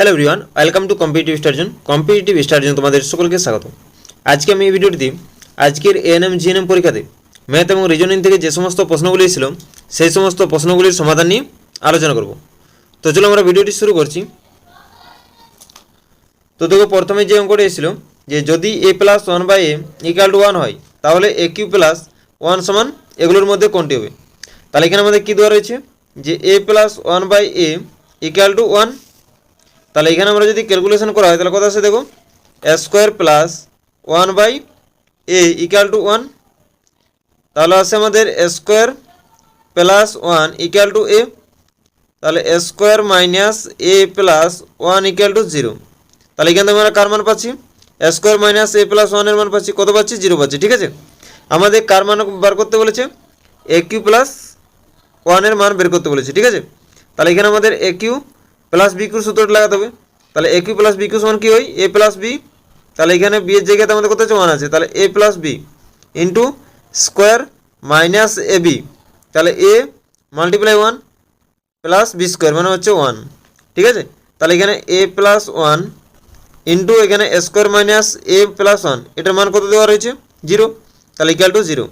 Hello everyone welcome to competitive star zone competitive star zone তোমাদের সকলকে স্বাগত। আজকে আমি এই ভিডিওটিতে আজকের এএনএম জিএনএম পরীক্ষাতে ম্যাথ এবং রিজনিং থেকে যে সমস্ত প্রশ্নগুলি ছিল, সেই সমস্ত প্রশ্নগুলির সমাধান নিয়ে আলোচনা করব। তো চলো আমরা ভিডিওটি শুরু করছি। তো দেখো, প্রথমে যে অঙ্কটা এসেছিল, যে যদি a plus one by a equal to one হয়, তাহলে এ কিউ প্লাস ওয়ান সমান এগুলোর মধ্যে কোনটি হবে? তাহলে এখানে আমাদের কী দেওয়া রয়েছে? যে a plus one by a equal to one তাহলে এখানে আমরা যদি ক্যালকুলেশন করা হয়, তাহলে কত আছে দেখো? Square plus one by a equal to one তাহলে আছে আমাদের square plus one equal to a তাহলে square minus a plus one equal to zero তাহলে এখান থেকে আমরা কার মান পাচ্ছি? স্কোয়ার মাইনাস এ প্লাস ওয়ানের মান পাচ্ছি। কত পাচ্ছি? জিরো পাচ্ছি, ঠিক আছে? আমাদের কার মান বার করতে বলেছে? এ কিউ প্লাস ওয়ানের মান বের করতে বলেছে, ঠিক আছে? তাহলে এখানে আমাদের a cube plus b cube সূত্রটা লাগাতে হবে। তাহলে a cube plus b cube সমান কী হয়? এ প্লাস বি তাহলে এখানে বি এর জায়গাতে আমাদের কত আছে? ওয়ান আছে। তাহলে a plus b into square minus a b তাহলে a multiply one plus b square মানে হচ্ছে ওয়ান ঠিক আছে? তাহলে এখানে এ প্লাস ওয়ান ইন্টু এখানে square minus a plus one এটার মান কত দেওয়া রয়েছে? জিরো তাহলে ইকাল টু জিরো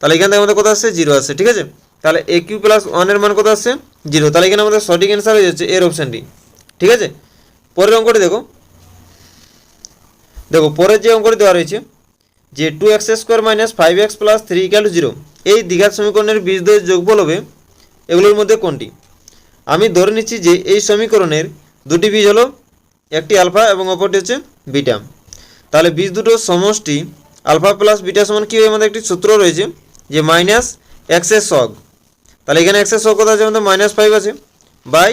তাহলে এখান থেকে আমাদের কত আসছে? জিরো আসছে। ঠিক আছে? তাহলে এ কিউ প্লাস ওয়ানের মান কত আসছে? জিরো তাহলে এখানে আমাদের সঠিক অ্যান্সার হয়ে যাচ্ছে এর অপশানটি ঠিক আছে? পরের অঙ্কটি দেখো। দেখো, পরের যে অঙ্কটি দেওয়া রয়েছে, যে two x square minus five x plus three equal zero এই দ্বিঘাত সমীকরণের বীজদ্বয়ের যোগফল হবে এগুলোর মধ্যে কোনটি? আমি ধরে নিচ্ছি যে এই সমীকরণের দুটি বীজ হলো একটি আলফা এবং অপরটি হচ্ছে বিটা তাহলে বীজ দুটো সমষ্টি আলফা প্লাস বিটা সমান কী আমাদের একটি সূত্র রয়েছে যে মাইনাস এক্সের সগ। তাহলে এখানে এক্সের সগ কোথায় আছে? আমাদের মাইনাস ফাইভ আছে। বাই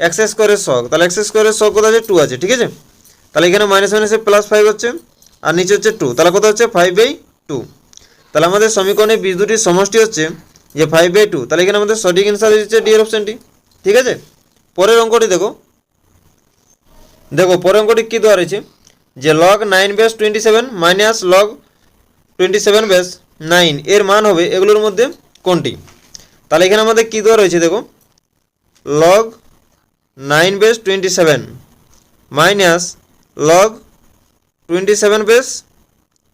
এক্স স্কোয়ারের সগ তাহলে এক্স স্কোয়ারের সগ কোথায় আছে? টু আছে, ঠিক আছে? তাহলে এখানে মাইনাস মাইনাসে প্লাস ফাইভ হচ্ছে আর নিচে হচ্ছে টু তাহলে কত হচ্ছে? ফাইভ বাই টু তাহলে আমাদের সমীকরণে বীজ দুটির সমষ্টি হচ্ছে যে ফাইভ বাই টু তাহলে এখানে আমাদের সঠিক অ্যান্সার হচ্ছে ডি এর অপশানটি ঠিক আছে? পরের অঙ্কটি দেখো। দেখো, পরের অঙ্কটি কী দেওয়া রয়েছে? যে log nine base twenty seven minus log twenty seven base nine এর মান হবে এগুলোর মধ্যে কোনটি? তাহলে এখানে আমাদের কী দেওয়া রয়েছে দেখো? Log nine base twenty seven minus log twenty seven base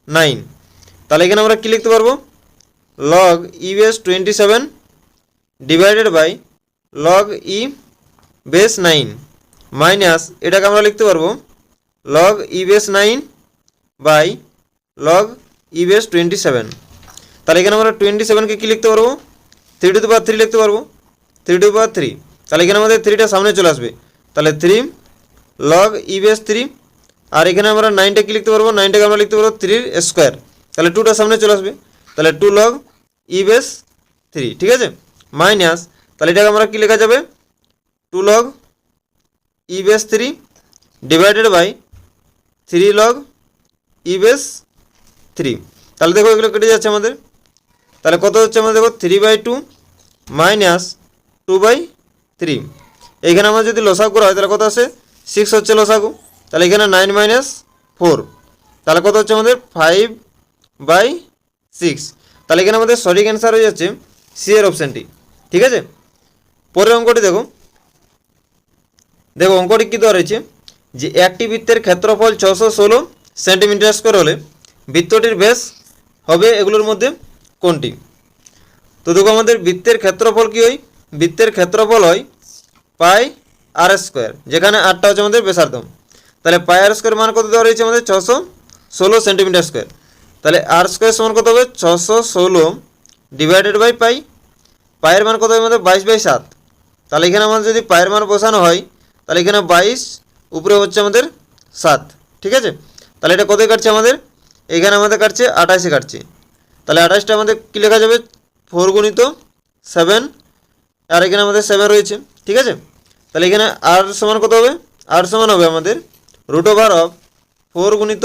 nine তাহলে এখানে আমরা কী লিখতে পারব? Log e base twenty seven divided by log e base nine minus এটাকে আমরা লিখতে পারব? Log e base nine by log e base twenty seven তাহলে এখানে আমরা টোয়েন্টি সেভেনকে কী লিখতে পারব? থ্রি টু পাওয়ার থ্রি লিখতে পারব? থ্রি টু পাওয়ার থ্রি তাহলে এখানে আমাদের থ্রিটা সামনে চলে আসবে। তাহলে three log e base three আর এখানে আমরা নাইনটা কী লিখতে পারব? নাইনটাকে আমরা লিখতে পারব থ্রির স্কোয়ার তাহলে টুটা সামনে চলে আসবে। তাহলে two log e base three ঠিক আছে? মাইনাস তাহলে এটাকে আমরা কী লেখা যাবে? Two log e base three divided by three log e base three তাহলে দেখো এগুলো কেটে যাচ্ছে আমাদের। তাহলে কত হচ্ছে আমাদের দেখো? Three by two minus two by three. এইখানে আমরা যদি লসাগু করা হয়, তাহলে কত আসে সিক্স হচ্ছে লসাগু। তাহলে এখানে নাইন মাইনাস ফোর তাহলে কত হচ্ছে আমাদের? ফাইভ বাই সিক্স তাহলে এখানে আমাদের সঠিক অ্যান্সার হয়ে যাচ্ছে সি এর অপশানটি ঠিক আছে? পরের অঙ্কটি দেখো। দেখো, অঙ্কটি কী দেওয়া রয়েছে? যে একটি বৃত্তের ক্ষেত্রফল ছশো ষোলো সেন্টিমিটার স্কোয়ার হলে বৃত্তটির ব্যাস হবে এগুলোর মধ্যে কোনটি? তো দেখো আমাদের বৃত্তের ক্ষেত্রফল কী হয়? বৃত্তের ক্ষেত্রফল হয় পাই আর স্কোয়ার যেখানে আটটা হচ্ছে আমাদের ব্যাসার্ধ। তাহলে পাই আর স্কোয়ার মান কত দেওয়া রয়েছে আমাদের? ছশো ষোলো সেন্টিমিটার স্কোয়ার তাহলে আর স্কোয়ার সমান কত হবে? ছশো ষোলো ডিভাইডেড বাই পাই। পায়ের মান কত হবে আমাদের? বাইশ বাই সাত। তাহলে এখানে আমাদের যদি পায়ের মান বসানো হয়, তাহলে এখানে বাইশ, উপরে হচ্ছে আমাদের সাত। ঠিক আছে? তাহলে এটা কোথায় কাটছে আমাদের? এখানে আমাদের কাটছে আঠাশে কাটছে। তাহলে আঠাশটা আমাদের কী লেখা যাবে? ফোর গুণিত সেভেন, আর এখানে আমাদের সেভেন রয়েছে, ঠিক আছে? তাহলে এখানে আর সমান কত হবে? আর সমান হবে আমাদের রুট ওভার অফ ফোর গুণিত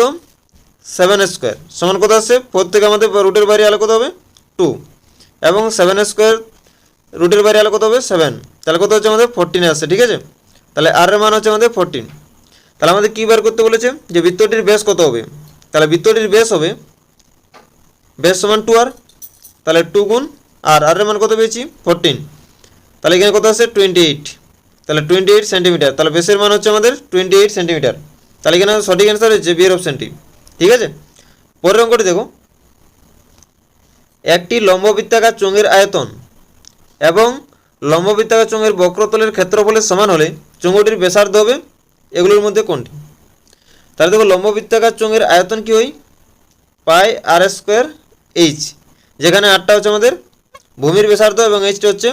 সেভেন স্কোয়ার সমান কত আসছে? ফোর থেকে আমাদের রুটের বাইরে আলো কত হবে? টু এবং সেভেন স্কোয়ার রুটের বাইরে আলো কত হবে? সেভেন তাহলে কত হচ্ছে আমাদের ফোরটিনে আসছে, ঠিক আছে? তাহলে আর মান হচ্ছে আমাদের ফোরটিন তাহলে আমাদের কী বার করতে বলেছে? যে বৃত্তটির বেস কত হবে? তাহলে বৃত্তটির বেস হবে বেস সমান টু আর তাহলে টু গুণ আর আর মান কত পেয়েছি? ফোরটিন তাহলে এখানে কত আছে? টোয়েন্টি এইট তাহলে টোয়েন্টি এইট সেন্টিমিটার তাহলে বেসের মান হচ্ছে আমাদের টোয়েন্টি এইট সেন্টিমিটার তাহলে এখানে সঠিক অ্যান্সার হচ্ছে বিয়ের অপশানটি ঠিক আছে? পরের অঙ্কটি দেখো। একটি লম্ববৃত্তাকার চোঙের আয়তন এবং লম্ববৃত্তাকার চোঙের বক্রতলের ক্ষেত্রফলের সমান হলে চোঙটির ব্যাসার্ধ হবে এগুলোর মধ্যে কোনটি? তাহলে দেখো, লম্ববৃত্তাকার চোঙের আয়তন কি হয়? Pi r square h. যেখানে আটটা হচ্ছে আমাদের ভূমির ব্যাসার্ধ এবং এইচটা হচ্ছে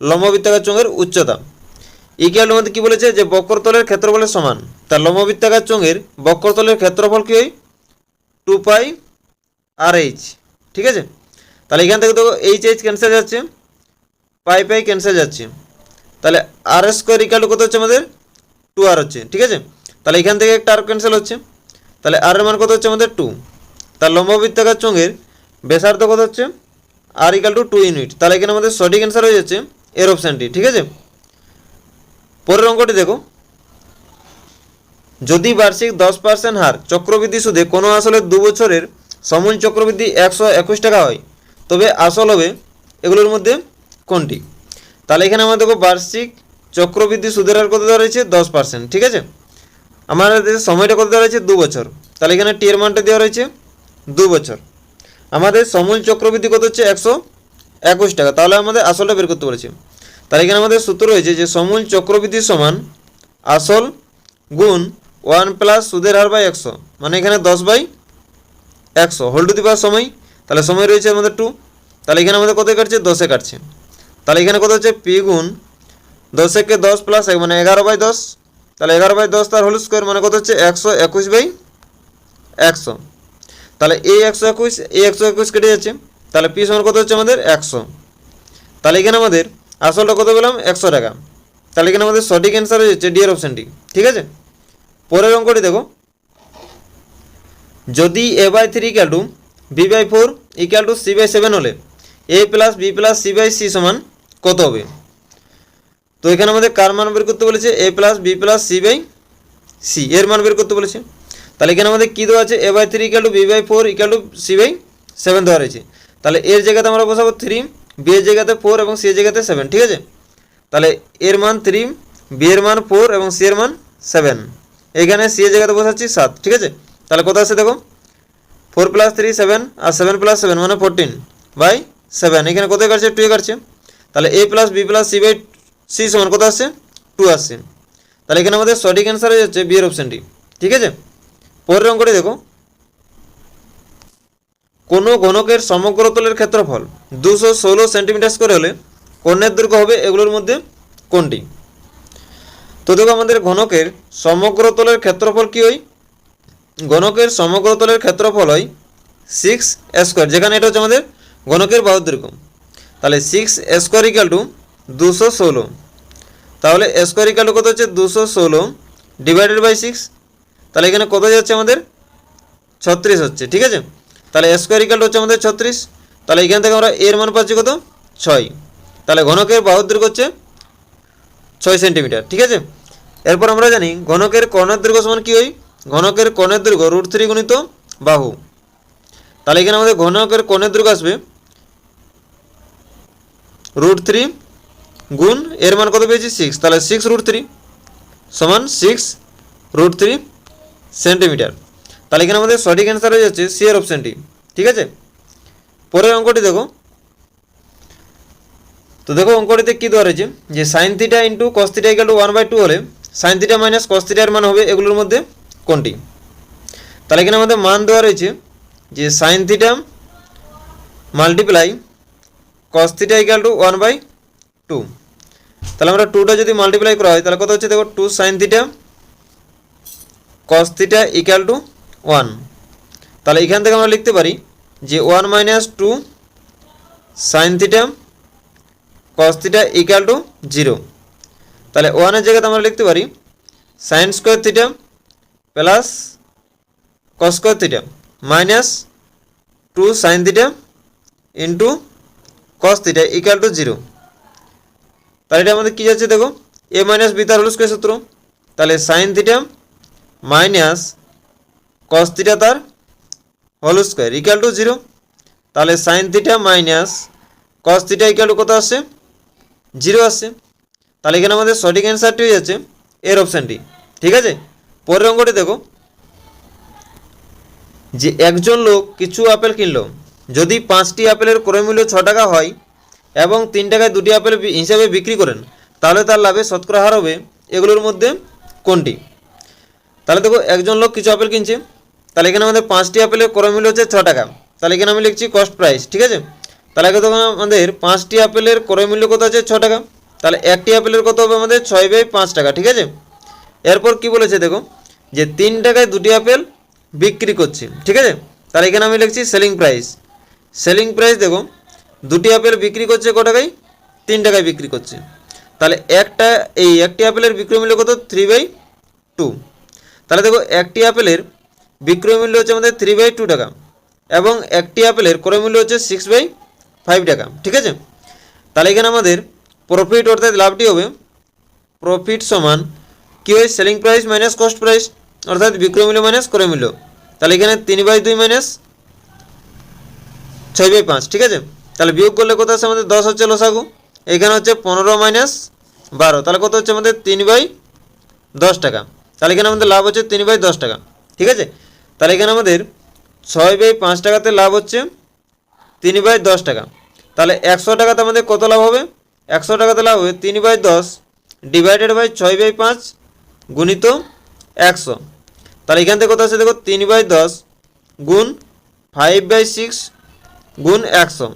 লম্ববৃত্তাকার চোঙের উচ্চতা। ইকুয়ালের মধ্যে কী বলেছে যে বক্রতলের ক্ষেত্রফলের সমান? তার লম্ববৃত্তাকার চোঙের বক্রতলের ক্ষেত্রফল কী হয়? টু পাই আর এইচ ঠিক আছে? তাহলে এখান থেকে দেখো এইচ এইচ ক্যান্সেল যাচ্ছে, পাই পাই ক্যান্সেল যাচ্ছে। তাহলে আর স্কোয়ার ইকাল কত হচ্ছে আমাদের? টু আর হচ্ছে। ঠিক আছে? তাহলে এখান থেকে একটা আর ক্যান্সেল হচ্ছে। তাহলে আর এর মান কত হচ্ছে আমাদের? টু তার লম্ববৃত্তাকার চোঙের ব্যাসার্ধ কত হচ্ছে? R equal to two unit তাহলে এখানে আমাদের সঠিক অ্যান্সার হয়ে যাচ্ছে এর অপশানটি ঠিক আছে? পরের অঙ্কটি দেখো। যদি বার্ষিক দশ পার্সেন্ট হার চক্রবৃদ্ধি সুদে কোনো আসলে দু বছরের সমূল চক্রবৃদ্ধি একশো একুশ টাকা হয়, তবে আসল হবে এগুলোর মধ্যে কোনটি? তাহলে এখানে আমরা দেখো বার্ষিক চক্রবৃদ্ধি সুদের হার কত দেওয়া রয়েছে? দশ পার্সেন্ট ঠিক আছে? আমাদের সময়টা কত দেওয়া রয়েছে? দু বছর। তাহলে এখানে টি এর মানটা দেওয়া রয়েছে দু বছর। আমাদের সমূল চক্রবৃদ্ধি কত হচ্ছে? একশো একুশ টাকা। তাহলে আমাদের আসলটা বের করতে বলেছে। তাহলে এখানে আমাদের সূত্র রয়েছে যে সমূল চক্রবৃদ্ধি সমান আসল গুণ ওয়ান প্লাস সুদের হার বাই একশো। মানে এখানে দশ বাই একশো। হোল টু দি পাওয়ার সময়, তাহলে সময় রয়েছে আমাদের টু। তাহলে এখানে আমাদের কত কাটছে? দশে কাটছে। তাহলে এখানে কত হচ্ছে? পি গুণ দশেকে দশ প্লাস এক মানে এগারো বাই দশ। তাহলে এগারো বাই দশ তার হোল স্কোয়ার মানে কত হচ্ছে? একশো একুশ বাই একশো। তাহলে এই একশো একুশ এই একশো একুশ কেটে যাচ্ছে। তাহলে পি সমান কত হচ্ছে আমাদের? একশো। তাহলে এখানে আমাদের আসলটা কত পেলাম? একশো টাকা। তাহলে এখানে আমাদের সঠিক অ্যান্সার হয়ে যাচ্ছে ডিয়ার অপশানটি ঠিক আছে? পরের অঙ্কটি দেখো। যদি a by three equal to b by four equal to c by seven হলে a plus b plus c by c সমান কত হবে? তো এখানে আমাদের কার মান বের করতে বলেছে? A plus b plus c by c এর মান বের করতে বলেছে। তাহলে এখানে আমাদের কী দেওয়া আছে? A by three equal to b by four equal to c by seven দেওয়া রয়েছে। তাহলে এর জায়গাতে আমরা বসাবো থ্রি বি এর জায়গাতে ফোর এবং সি এর জায়গাতে সেভেন ঠিক আছে? তাহলে এর মান থ্রি বি এর মান ফোর এবং সি এর মান সেভেন এখানে সি এর জায়গাতে বসাচ্ছি সাত, ঠিক আছে? তাহলে কত আছে দেখো? ফোর প্লাস থ্রি সেভেন আর সেভেন প্লাস সেভেন মানে ফোরটিন বাই সেভেন এখানে কোথায় কাটছে? টু কাটছে। তাহলে a plus b plus c by c সমান কত আসছে? টু আসছে। তাহলে এখানে আমাদের সঠিক অ্যান্সার হয়ে যাচ্ছে বিয়ের অপশানটি ঠিক আছে? পরের অঙ্কটি দেখো। কোনো ঘনকের সমগ্র তলের ক্ষেত্রফল দুশো ষোলো সেন্টিমিটার করে হলে কর্ণের দৈর্ঘ্য হবে এগুলোর মধ্যে কোনটি? তো দেখো আমাদের ঘনকের সমগ্র তলের ক্ষেত্রফল কী হয়? ঘনকের সমগ্র তলের ক্ষেত্রফল হয় সিক্স স্কোয়ার যেখানে এটা হচ্ছে আমাদের ঘনকের বাহুর দৈর্ঘ্য। তাহলে সিক্স স্কোয়ার ইকাল টু দুশো ষোলো। তাহলে স্কোয়ার ইকাল টু কত হচ্ছে? দুশো ষোলো ডিভাইডেড বাই সিক্স তাহলে এখানে কত যাচ্ছে আমাদের? ছত্রিশ হচ্ছে, ঠিক আছে? তাহলে স্কোয়ার ইকাল হচ্ছে আমাদের ছত্রিশ। তাহলে এখান থেকে আমরা এর মান পাচ্ছি কত? ছয়। তাহলে ঘনকের বাহুর দৈর্ঘ্য হচ্ছে ছয় সেন্টিমিটার ঠিক আছে? এরপর আমরা জানি ঘনকের কর্ণের দৈর্ঘ্য সমান কী হয়? ঘনকের কর্ণের দৈর্ঘ্য রুট থ্রি গুণিত বাহু। তাহলে এখানে আমাদের ঘনকের কর্ণের দৈর্ঘ্য আসবে রুট থ্রি গুণ এর মান কত পেয়েছি? সিক্স তাহলে সিক্স রুট থ্রি সমান সিক্স রুট থ্রি সেন্টিমিটার। তাহলে এখানে আমাদের সঠিক অ্যান্সার হয়ে যাচ্ছে সি এর অপশানটি ঠিক আছে? পরের অঙ্কটি দেখো। তো দেখো অঙ্কটিতে কী দেওয়া রয়েছে? যে sine theta into cos theta equal to one by two হলে সাইন থিটা মাইনাস কস থিটার মান হবে এগুলোর মধ্যে কোনটি? তাহলে এখানে আমাদের মান দেওয়া রয়েছে যে sine theta multiply cos theta equal to one by two তাহলে আমরা টুটা যদি মাল্টিপ্লাই করা হয়, তাহলে কত হচ্ছে দেখো? Two sine theta cos theta equal to one তাহলে এখান থেকে আমরা লিখতে পারি যে one minus two sine theta cos theta equal to zero তাহলে ওয়ানের জায়গাতে আমরা লিখতে পারি sine square theta plus cos square theta minus two sine theta into cos theta equal to zero তাহলে এটা আমাদের কী যাচ্ছে দেখো? এ মাইনাস বি তার হোল স্কোয়ার সূত্র। তাহলে সাইন থিটা মাইনাস কস তার whole square equal to zero তাহলে sine theta minus cos equal to কত আসছে? জিরো আসছে। তাহলে এখানে আমাদের সঠিক অ্যান্সারটি হয়ে যাচ্ছে এর অপশানটি ঠিক আছে? পরের অঙ্কটি দেখো। যে একজন লোক কিছু আপেল কিনলো, যদি পাঁচটি আপেলের ক্রয় মূল্য ছ টাকা হয় এবং তিন টাকায় দুটি আপেল হিসাবে বিক্রি করেন, তাহলে তার লাভে শতকরা হার হবে এগুলোর মধ্যে কোনটি? তাহলে দেখো, একজন লোক কিছু আপেল কিনছে, তাহলে এখানে আমাদের পাঁচটি আপেলের ক্রয় মূল্য হচ্ছে ছ টাকা। তাহলে এখানে আমি লিখছি কস্ট প্রাইস ঠিক আছে? তাহলে আগে তখন আমাদের পাঁচটি আপেলের ক্রয় মূল্য কত আছে ছ টাকা? তাহলে একটি আপেলের কত হবে আমাদের ছয় বাই পাঁচ টাকা, ঠিক আছে? এরপর কি বলেছে দেখো, যে তিন টাকায় দুটি আপেল বিক্রি করছে, ঠিক আছে? তাহলে এখানে আমি লিখছি সেলিং প্রাইস সেলিং প্রাইস দেখো, দুটি আপেল বিক্রি করছে ক টাকায়? তিন টাকায় বিক্রি করছে। তাহলে একটা, এই একটি আপেলের বিক্রয় মূল্য কত? থ্রি বাই টু তাহলে দেখো একটি আপেলের বিক্রয় মূল্য হচ্ছে আমাদের থ্রি বাই টু টাকা এবং একটি আপেলের ক্রয় মূল্য হচ্ছে সিক্স বাই ফাইভ টাকা, ঠিক আছে? তাহলে এখানে আমাদের প্রফিট অর্থাৎ লাভটি হবে প্রফিট সমান কি হয়? Selling price minus cost price অর্থাৎ বিক্রয় মূল্য মাইনাস ক্রয় মূল্য। তাহলে এখানে তিন বাই দুই মাইনাস ছয় বাই পাঁচ, ঠিক আছে? তাহলে বিয়োগ করলে কত আছে আমাদের? দশ হচ্ছে লসাগু। এখানে হচ্ছে পনেরো মাইনাস বারো, তাহলে কত হচ্ছে আমাদের? তিন বাই দশ টাকা। তাহলে এখানে আমাদের লাভ হচ্ছে তিন বাই দশ টাকা, ঠিক আছে? তাহলে এখানে আমাদের ছয় বাই পাঁচ টাকাতে লাভ হচ্ছে তিন বাই দশ টাকা। তাহলে একশো টাকাতে আমাদের কত লাভ হবে? একশো টাকাতে লাভ হবে তিন বাই দশ ডিভাইডেড বাই ছয় বাই পাঁচ গুণিত একশো। তাহলে এখান থেকে কত আছে দেখো, তিন বাই দশ গুণ ফাইভ বাই সিক্স গুণ একশো।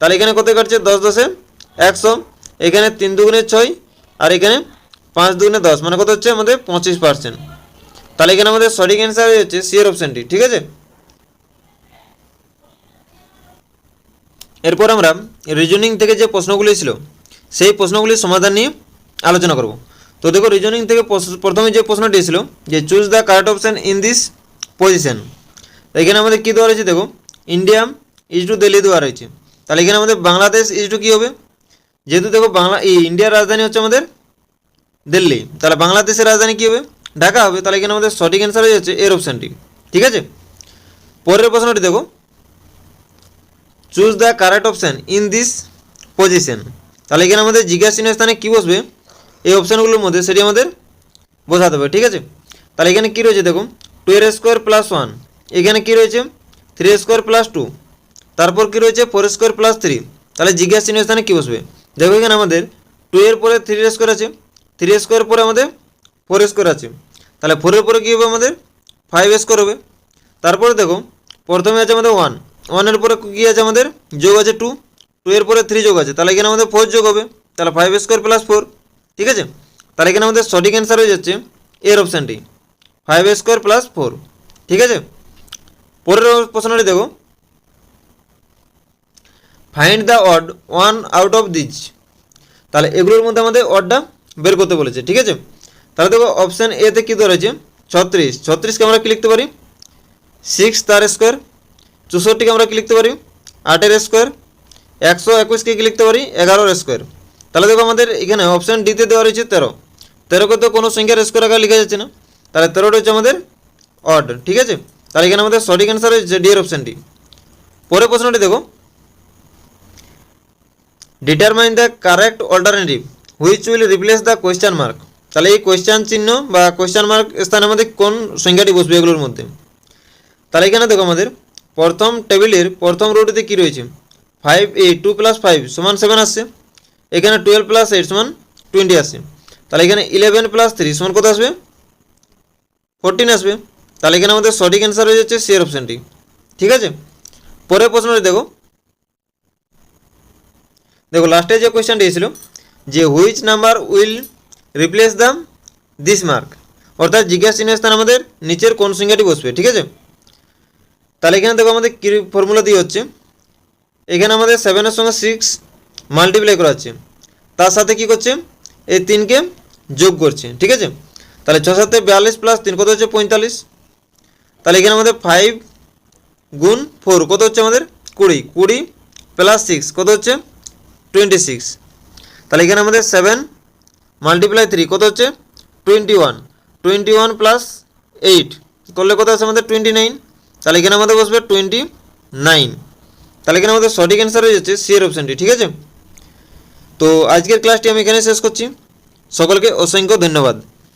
তাহলে এখানে কত কাটছে? দশ দশে একশো। এখানে তিন দুগুণে ছয়, আর এখানে পাঁচ দুগুণে দশ মানে কত হচ্ছে আমাদের পঁচিশ পার্সেন্ট তাহলে এখানে আমাদের সঠিক অ্যান্সার হচ্ছে সিয়ের অপশানটি ঠিক আছে? এরপর আমরা রিজনিং থেকে যে প্রশ্নগুলি ছিল, সেই প্রশ্নগুলির সমাধান নিয়ে আলোচনা করব। তো দেখো রিজনিং থেকে প্রথমে যে প্রশ্নটি ছিল যে choose the correct option in this position এখানে আমাদের কী দেওয়া রয়েছে দেখো ইন্ডিয়া ইজ টু দিল্লি দেওয়া রয়েছে। তাহলে এখানে আমাদের বাংলাদেশ ইজ টু কী হবে? যেহেতু দেখো বাংলা ইন্ডিয়ার রাজধানী হচ্ছে আমাদের দিল্লি। তাহলে বাংলাদেশের রাজধানী কী হবে? ঢাকা হবে। তাহলে এখানে আমাদের সঠিক অ্যান্সার হয়ে যাচ্ছে এর অপশানটি ঠিক আছে? পরের প্রশ্নটি দেখো। Choose the correct option in this position তাহলে এখানে আমাদের জিজ্ঞাসা চিহ্নের স্থানে কী বসবে? এই অপশানগুলোর মধ্যে সেটি আমাদের বোঝাতে হবে। ঠিক আছে? তাহলে এখানে কী রয়েছে দেখো? টু এর স্কোয়ার প্লাস ওয়ান এখানে কী রয়েছে? থ্রি স্কোয়ার প্লাস টু তারপর কী রয়েছে? ফোর স্কোয়ার প্লাস থ্রি তাহলে জিজ্ঞাসা চিহ্নের স্থানে কী বসবে? দেখো এখানে আমাদের টু এর পরে থ্রি স্কোয়ার আছে। থ্রি স্কোয়ার পরে আমাদের ফোর স্কোয়ার আছে। তাহলে ফোরের পরে কী হবে আমাদের? ফাইভ স্কোয়ার হবে। তারপরে দেখো, প্রথমে আছে আমাদের ওয়ান ওয়ানের পরে কী আছে আমাদের? যোগ আছে টু টু এর পরে থ্রি যোগ আছে। তাহলে এখানে আমাদের ফোর যোগ হবে। তাহলে ফাইভ স্কোয়ার প্লাস ফোর ঠিক আছে? তাহলে এখানে আমাদের সঠিক অ্যান্সার হয়ে যাচ্ছে এর অপশানটি ফাইভ স্কোয়ার প্লাস ফোর ঠিক আছে? পরের প্রশ্নটি দেখো। Find the odd one out of these তাহলে এগুলোর মধ্যে আমাদের অডটা বের করতে বলেছে, ঠিক আছে? তাহলে দেখো অপশান এতে কী দেওয়া রয়েছে? ছত্রিশ। ছত্রিশকে আমরা কী লিখতে পারি? সিক্স তার স্কোয়ার চৌষট্টিকে আমরা কী লিখতে পারি? আটের স্কোয়ার একশো একুশকে কী লিখতে পারি? এগারোর স্কোয়ার তাহলে দেখো আমাদের এখানে অপশান ডিতে দেওয়া রয়েছে তেরো। তেরোকে তো কোনো সংখ্যার স্কোয়ার আকার লেখা যাচ্ছে না। তাহলে তেরোটা হচ্ছে আমাদের অড ঠিক আছে? তাহলে এখানে আমাদের সঠিক অ্যান্সার হচ্ছে ডি এর অপশানটি পরের প্রশ্নটি দেখো। Determine the correct alternative which will replace the question mark তাহলে এই কোয়েশ্চান চিহ্ন বা কোয়েশ্চান মার্ক স্থানে আমাদের কোন সংখ্যাটি বসবে এগুলোর মধ্যে? তাহলে এখানে দেখো আমাদের, প্রথম টেবিলের প্রথম রোটিতে কী রয়েছে? ফাইভ এ টু প্লাস ফাইভ সমান সেভেন আসছে। এখানে টুয়েলভ প্লাস এইট সমান টোয়েন্টি আসছে। তাহলে এখানে ইলেভেন প্লাস থ্রি সমান কত আসবে? ফোরটিন আসবে। তাহলে এখানে আমাদের সঠিক অ্যান্সার হয়ে যাচ্ছে সিয়ার অপশানটি ঠিক আছে? পরের প্রশ্নটি দেখো। দেখো লাস্টে যে কোয়েশ্চেনটি এসেছিল যে which number will replace the this mark অর্থাৎ জিজ্ঞাসা চিহ্নের স্থান আমাদের নিচের কোন সংখ্যাটি বসবে, ঠিক আছে? তাহলে এখানে দেখো আমাদের কী ফর্মুলা দিয়ে হচ্ছে। এখানে আমাদের সেভেনের সঙ্গে সিক্স মাল্টিপ্লাই করা হচ্ছে তার সাথে কি করছে? এই তিনকে যোগ করছে, ঠিক আছে? তাহলে ছ সাথে বিয়াল্লিশ প্লাস তিন কত হচ্ছে? পঁয়তাল্লিশ। তাহলে এখানে আমাদের ফাইভ গুণ ফোর কত হচ্ছে আমাদের? কুড়ি। কুড়ি প্লাস সিক্স কত হচ্ছে? টোয়েন্টি সিক্স তাহলে এখানে আমাদের সেভেন মাল্টিপ্লাই থ্রি কত হচ্ছে? Twenty one twenty one plus eight করলে কত আছে আমাদের টোয়েন্টি নাইন তাহলে এখানে আমাদের বসবে টোয়েন্টি নাইন তাহলে এখানে আমাদের সঠিক অ্যান্সার হয়ে যাচ্ছে সি এর অপশানটি ঠিক আছে? তো আজকের ক্লাসটি আমি এখানে শেষ করছি। সকলকে অসংখ্য ধন্যবাদ।